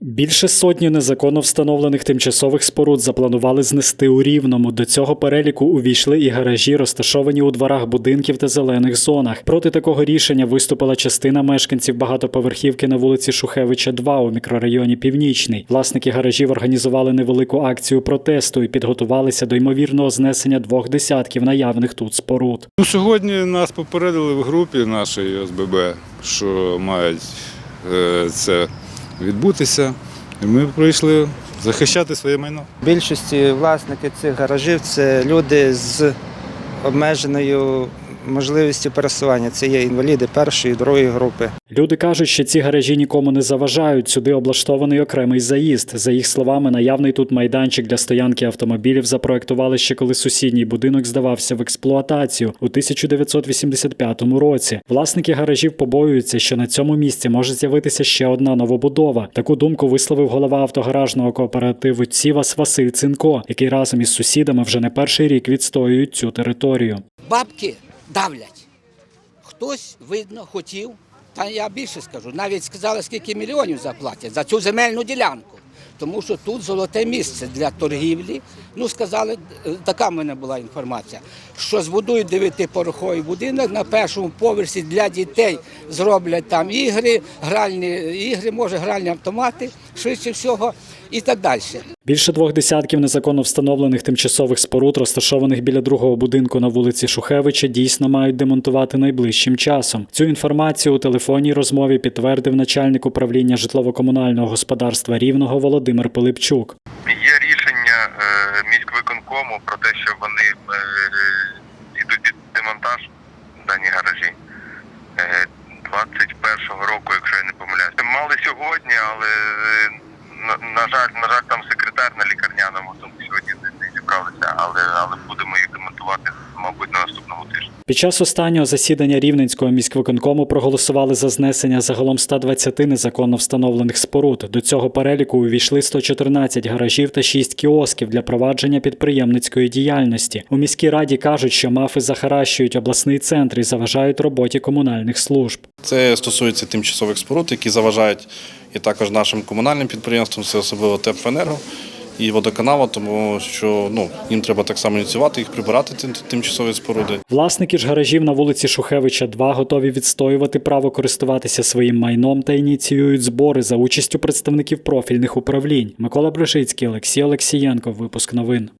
Більше сотні незаконно встановлених тимчасових споруд запланували знести у Рівному. До цього переліку увійшли і гаражі, розташовані у дворах будинків та зелених зонах. Проти такого рішення виступила частина мешканців багатоповерхівки на вулиці Шухевича, 2 у мікрорайоні Північний. Власники гаражів організували невелику акцію протесту і підготувалися до ймовірного знесення двох десятків наявних тут споруд. Ну, сьогодні нас попередили в групі нашої ОСББ, що мають е, це відбутися. Ми прийшли захищати своє майно. Більшості власники цих гаражів це люди з обмеженою можливістю пересування. Це є інваліди першої, другої групи. Люди кажуть, що ці гаражі нікому не заважають. Сюди облаштований окремий заїзд. За їх словами, наявний тут майданчик для стоянки автомобілів запроектували ще коли сусідній будинок здавався в експлуатацію у 1985 році. Власники гаражів побоюються, що на цьому місці може з'явитися ще одна новобудова. Таку думку висловив голова автогаражного кооперативу Цівас Василь Цинко, який разом із сусідами вже не перший рік відстоюють цю територію. бабки давлять. Хтось, видно, хотів, та я більше скажу, навіть сказали, скільки мільйонів заплатять за цю земельну ділянку. Тому що тут золоте місце для торгівлі. Ну, сказали, е, така в мене була інформація, що збудують дев'ятипороховий будинок на першому поверсі для дітей зроблять там ігри, гральні ігри, може гральні автомати, швидше всього, і так далі. Більше двох десятків незаконно встановлених тимчасових споруд, розташованих біля другого будинку на вулиці Шухевича, дійсно мають демонтувати найближчим часом. Цю інформацію у телефонній розмові підтвердив начальник управління житлово-комунального господарства Рівного Володимир Пилипчук. Є рішення е, міськвиконкому про те, що вони е, йдуть під демонтаж дані гаражі. Е, 21-го року, якщо я не помиляюсь. Мали сьогодні, але е, на, жаль, на жаль, там секретар на лікарняному, тому сьогодні не, не зібралися, але але будемо їх демонтувати, наступному тижні. Під час останнього засідання Рівненського міськвиконкому проголосували за знесення загалом 120 незаконно встановлених споруд. До цього переліку увійшли 114 гаражів та 6 кіосків для провадження підприємницької діяльності. У міській раді кажуть, що мафи захаращують обласний центр і заважають роботі комунальних служб. Це стосується тимчасових споруд, які заважають і також нашим комунальним підприємствам, це особливо ТЕПФЕНЕРГО і водоканала, тому що ну, їм треба так само ініціювати їх, прибирати тим- тимчасові споруди. Власники ж гаражів на вулиці Шухевича 2 готові відстоювати право користуватися своїм майном та ініціюють збори за участю представників профільних управлінь. Микола Брешицький, Олексій Олексієнко. Випуск новин.